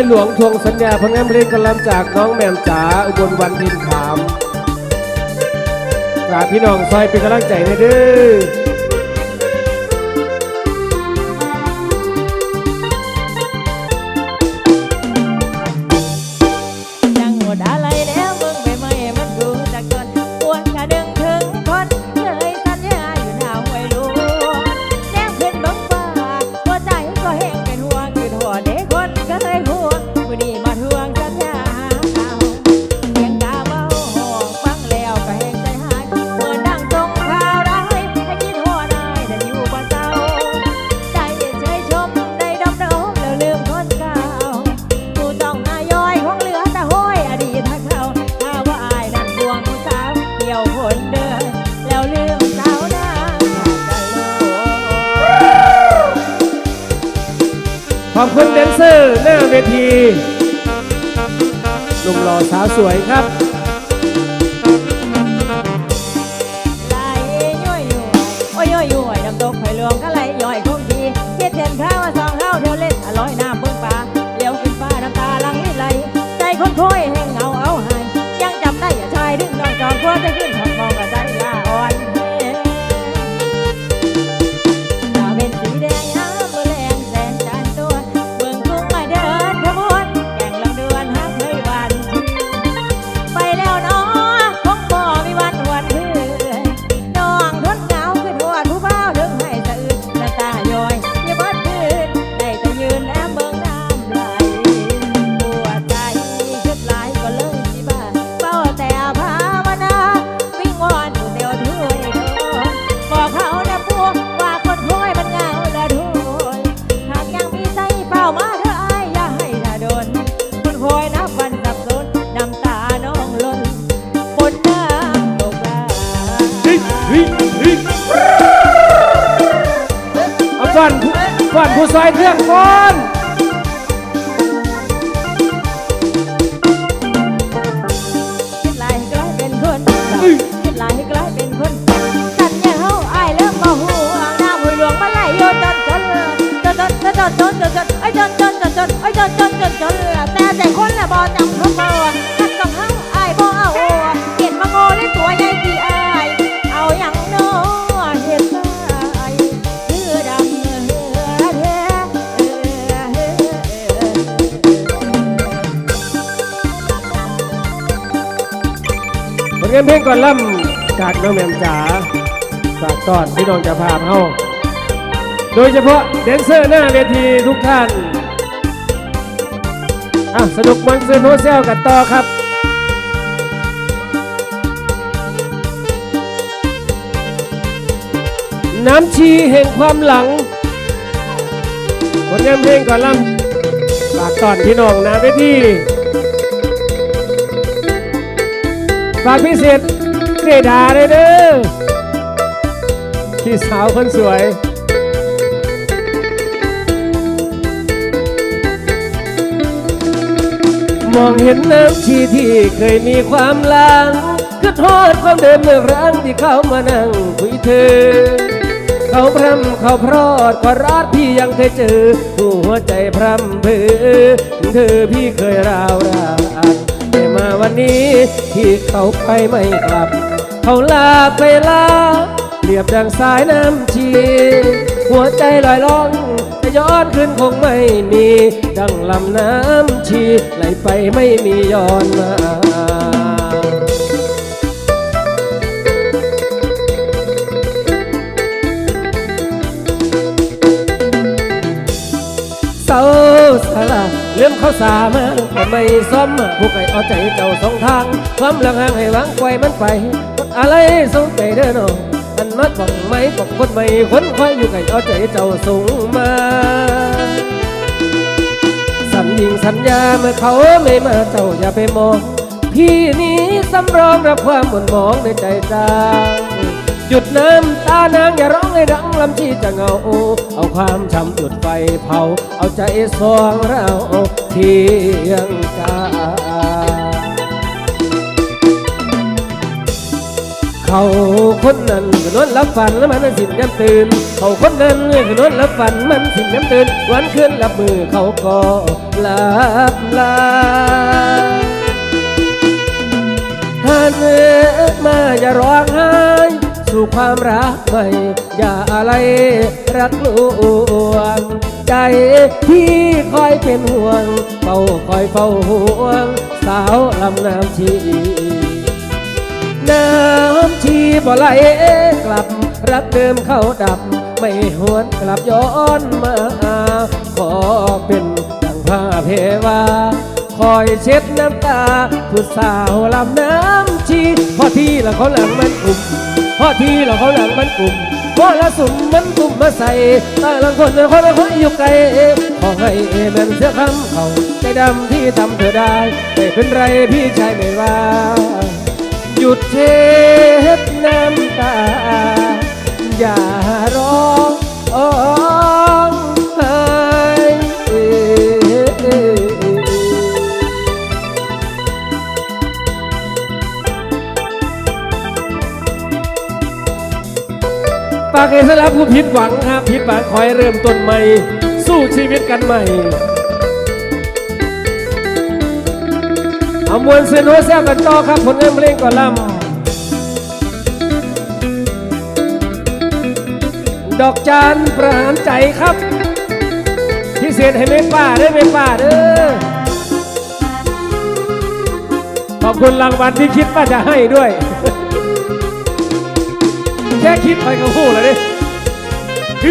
ยหลวงทวงสัญญาผลงานเพลงกำลังจากน้องแหม่มจ๋าอุบลวันทินขามฝากพี่น้องซอยเป็นกำลังใจให้เด้อ เวทีหนุ่มหล่อสาวสวยครับ ผู้ซอยเครื่องก้อนหลายกลายเป็นคนหลายกลายเป็นคนสันเนี่ยเฮาอายเริ่มบ่ฮู้หน้าผู้หลวงมาไหลโยจนจนจนจนจนจนจนไอ้จนจนจนจนไอ้จนจนจนจน ก่อนล่ำจากน้องแหม่มจ๋าฝากตอนพี่น้องจะพาเฮาโดยเฉพาะแดนเซอร์หน้าเวทีทุกท่านอะสนุกมันซื้อโนเซลกันต่อครับน้ำชีแห่งความหลังผลงานเพลงก่อนล่ำฝากตอนพี่น้องหนาเวทีฝากพิเศษ เกรดาเลยเด้อพี่สาวคนสวยมองเห็นน้ำชีที่เคยมีความลังก็โทษความเดิมเมื่อรั้งที่เขามานั่งคุยเธอ เขาพร่ำเขาพรอดก็รักพี่ยังเคยเจอหัวใจพร่ำเพอเธอพี่เคยราวรานแต่มาวันนี้ที่เขาไปไม่กลับ เขาลาไปลาเปรียบดังสายน้ำชี หัวใจลอยล่องจะย้อนขึ้นคงไม่มี ดังลำน้ำชีไหลไปไม่มีย้อนมาเศร้าสาเลื่อมเขาสามาก็ไม่ซ้อมผู้ไก่เอาใจเจ้าสองทางความหลังห่างให้วางไกวมันไป อะไรสงใจเด้อน้องอันมัดบอกไม่บอกคนไม่คนคอยอยู่ไก่เอาใจเจ้าสูงมาสัญญิงสัญญาเมื่อเขาไม่มาเจ้าอย่าไปมอง พี่นี้สำรองรับความหม่นหมองในใจจางหยุดน้ำตานางอย่าร้องให้ดังลำชีจะเหงา เอาความช้ำจุดไฟเผา เอาใจสองเราเทียงกัน เขาคนนั้นคือนอนรับฝันแล้วมันสินย้ำตื่น เขาคนนั้นคือนอนรับฝันมันสินย้ำตื่น วันคืนรับมือเขาก็หลับลาท่านเอ๋มาอย่าร้องไห้สู่ความรักใหม่ อย่าอะไรรักลวงใจที่คอยเป็นห่วงเฝ้าคอยเฝ้าห่วง สาวลำน้ำชี น้ำชีบ่ไหลกลับ รักเดิมเข้าดับ ไม่หวนกลับย้อนมา ขอเป็นดังผ้าเพวาคอยเช็ดน้ำตา ผู้สาวลำน้ำชีพอที่ละเขาหลังมันกลุ่มพอที่ละเขาหลังมันกลุ่มพอละสุ่มมันตุ่มมาใส่ตาลังคนคนละคนอยู่ไกลขอให้แมันเสียคำเขาใจดำที่ทำเธอได้ไม่เป็นไรพี่ชายไม่ว่า ยุดเช็ดน้ำตา อย่าร้องอ้องไห้ปากเอสลับผู้ผิดหวังครับผิดหวังคอยเริ่มต้นใหม่ สู้ชีวิตกันใหม่ เอามวลเซนโฮแซวกันต่อครับ ผลงานเพลงก่อนลำดอกจานประหารใจครับ พิเศษให้เมป้าเด้อเมป้าเด้อขอบคุณรางวัลที่คิดว่าจะให้ด้วย แค่คิดไปก็คู่เลยดิ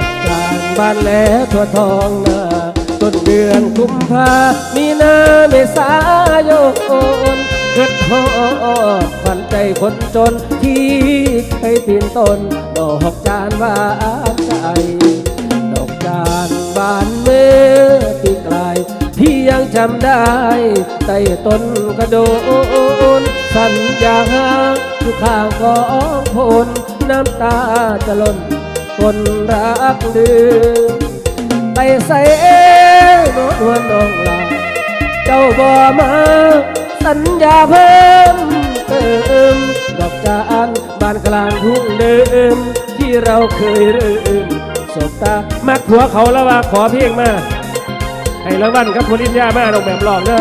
กจานบานแล้วทั่วทองนาต้นเดือนกุมภามีนาเมษายนเกิดทอดขวัญใจคนจนที่เคยปีนต้นดอกจานบานใจดอกจานบานเมื่อปีกลายพี่ยังจำได้ใต้ต้นกระโดนสัญญาอยู่ข้างกองพลน้ำตาจะหล่น คนรักดื้อไปใส่โนวลน้องลาเจ้าบ่มาสัญญาเพิ่มเติมดอกจานบานกลางทุ่งเดิมที่เราเคยเริ่มสบตามักหัวเขาแล้วว่าขอเพียงมาให้รางวัลครับพลินยามาลงแบบหลอกเด้อ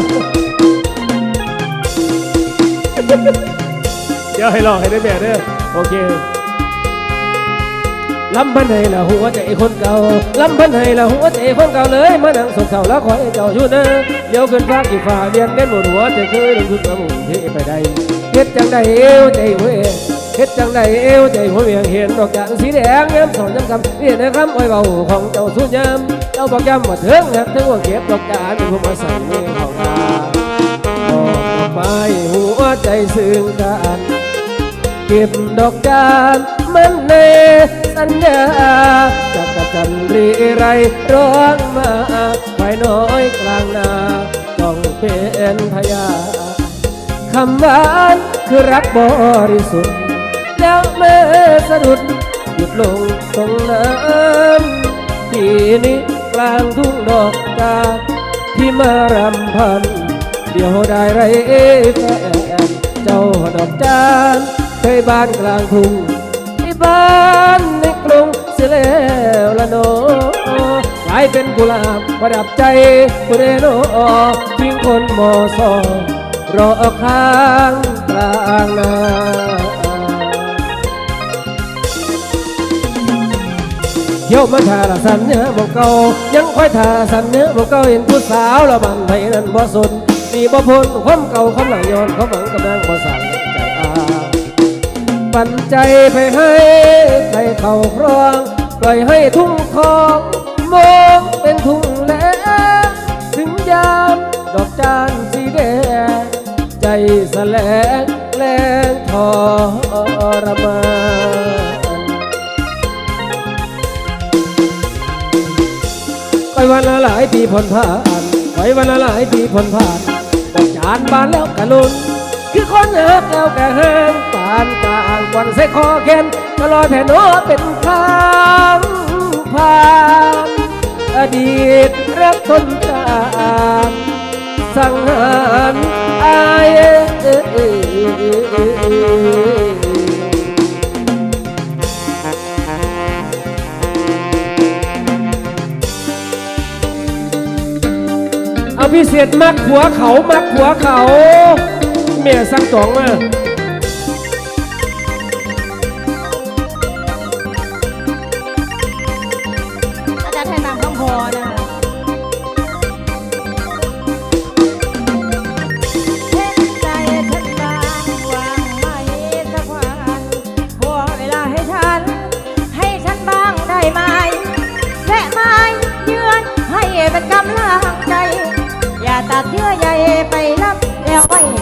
เดี๋ยวให้ลองให้ได้แบบเด้อโอเค ลำพันให้ละหัวใจคนเก่าลำพันให้ละหัวใจคนเก่าเลยมานั่งสกเศร้าแล้วคอยเจ้าอยู่นะเดี๋ยวขึ้นฟ้ากี่ฟ้าเรียนเล่นหมดหัวใจเคยลงทุนมาหมุนเทไปได้เฮ็ดจังใดเอวใจหัวเองเฮ็ดจังใดเอวใจหัวเวียงเห็นดอกจานสีแดงย้ำสอนย้ำคำเรียนในคำอ้อยเบาของเจ้าสุดยามเจ้าบอกย้ำว่าเถิงหักถึงว่าเก็บดอกจานเป็นผู้มาใส่เงี้ยเข้ามาดอกไม้หัวใจซึ้งกัน เก็บดอกจานมันเนสัญญาจากกระจันรีไรร้องมาไว้น้อยกลางนาต้องเป็นพยาคำหวานคือรักบริสุทธิ์แล้วเมื่อสะดุดหยุดลงตรงนั้นทีนี้กลางทุ่งดอกจานที่มารำพันเดี๋ยวได้ไรแฟนเจ้าดอกจาน เคยบ้านกลางทุ่งที่บ้านในกรุงเสียแล้วละโนกลายเป็นกุหลาบประดับใจกุเรโนทิ้งคนมอซอรอข้างกลางนาเที่ยวมาทาละสันเนื้อหมกเก่ายังค่อยทาสันเนื้อหมกเก่าเห็นผู้สาวละบันไทยนั้นบ่สนมีบ่พ้นความเก่าความหลังย้อนความหวังกำลังบ่สั่ง ปันใจไปให้ใครเข้าครอง ปล่อยให้ทุ่งทองมองเป็นทุ่งแลถึงยามดอกจานสีแดงใจแสลงแรงทรมานไปวันละหลายปีผ่อนผ่านไปวันละหลายปีผ่อนผ่านดอกจานบานแล้วกะลุนคือคนเอิบแล้วกะเฮงานกลางวันใส่คอแขนตลอดแผ่นโอเป็นครั้งผ่านอดีตรักคนกางสังหารอายเอาพิเศษมากหัวเขามากหัวเขา เมียสังสองมา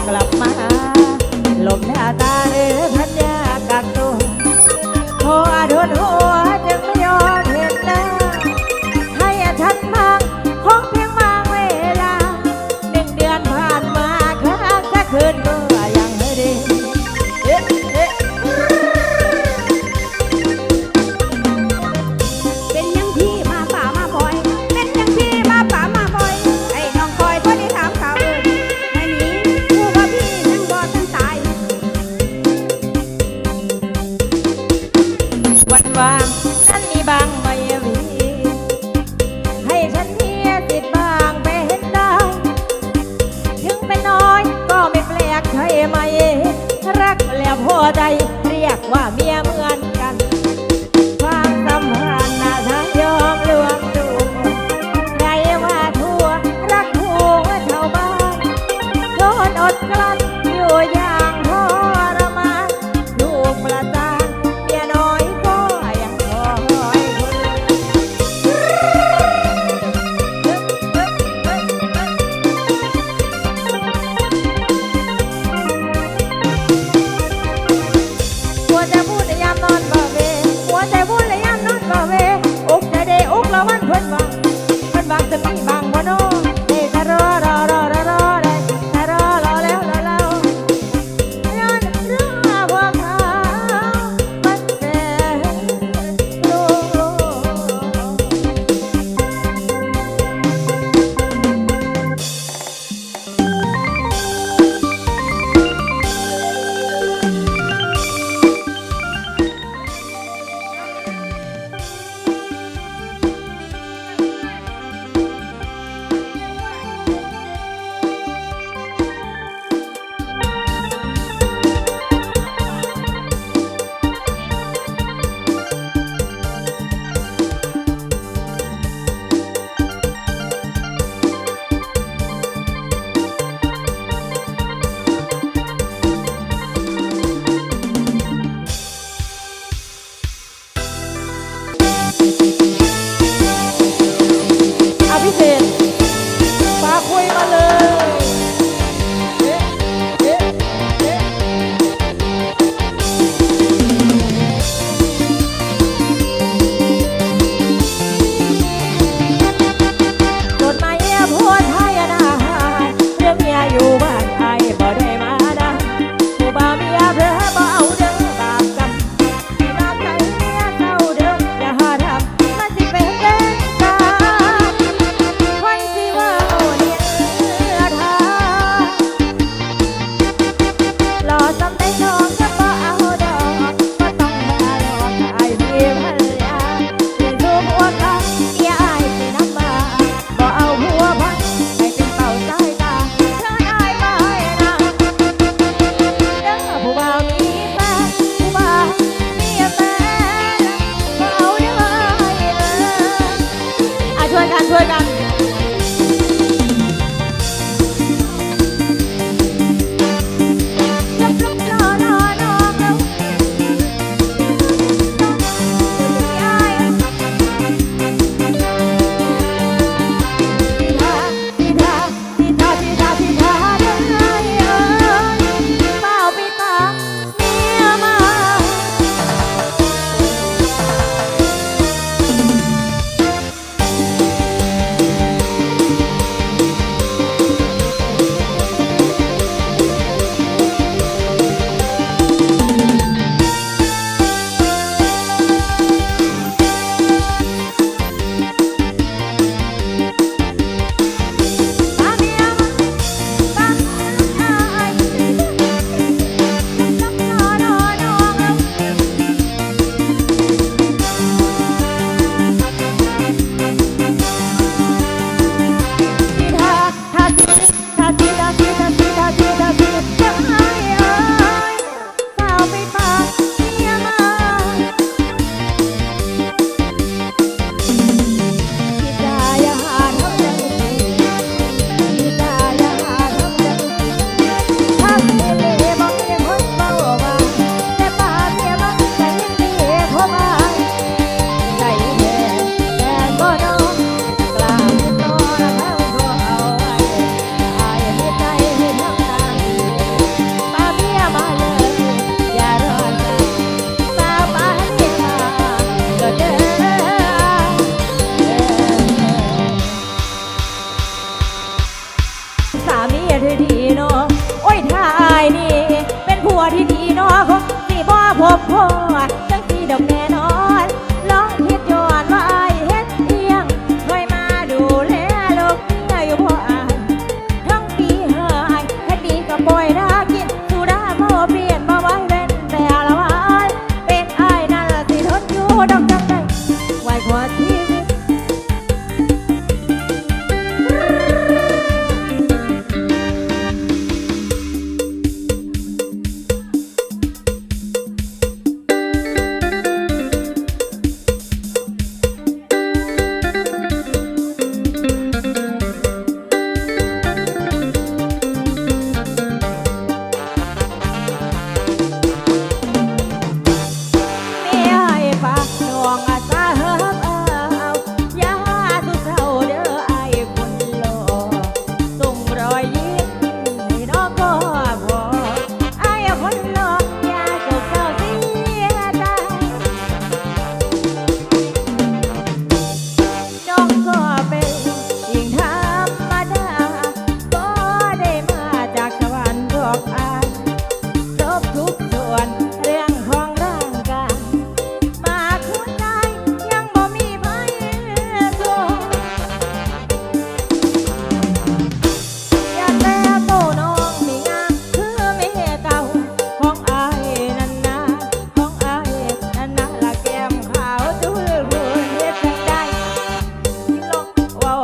กลับมาหลบหน้าตาเอ roda e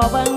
Bên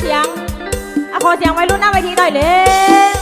เสียงอขอเสียงไว้รุ่นหน้าเวทีหน่อยเลย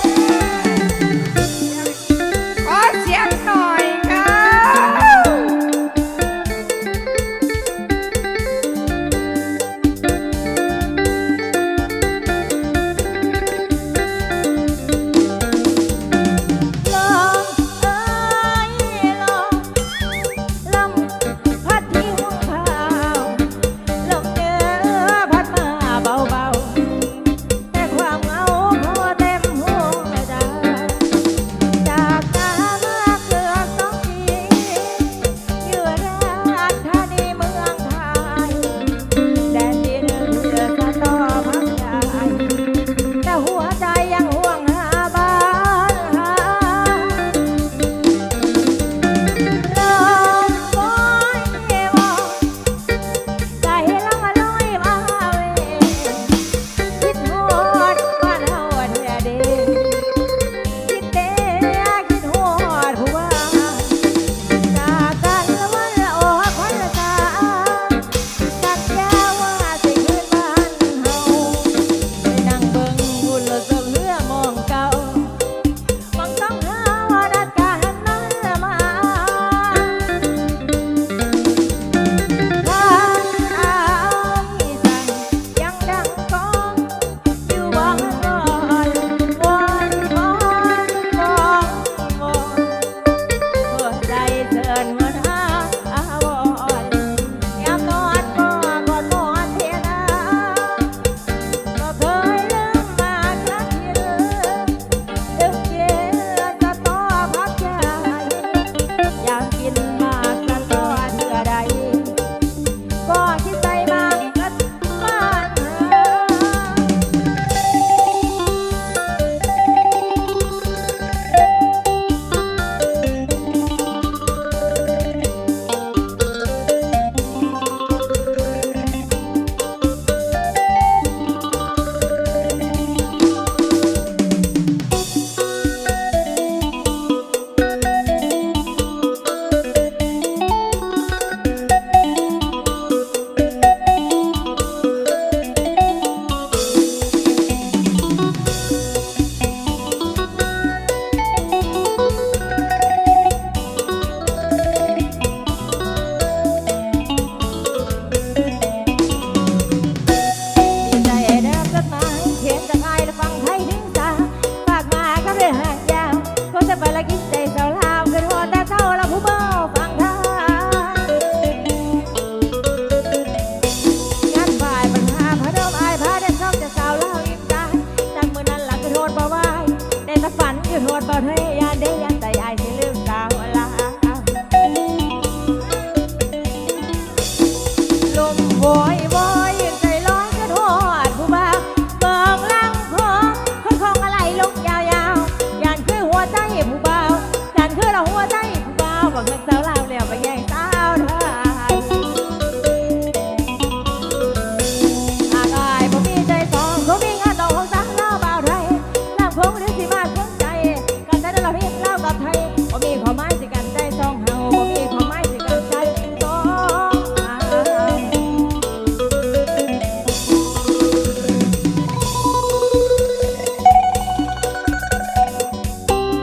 ขึ้นหัวตอนให้ยานเด้ยานใ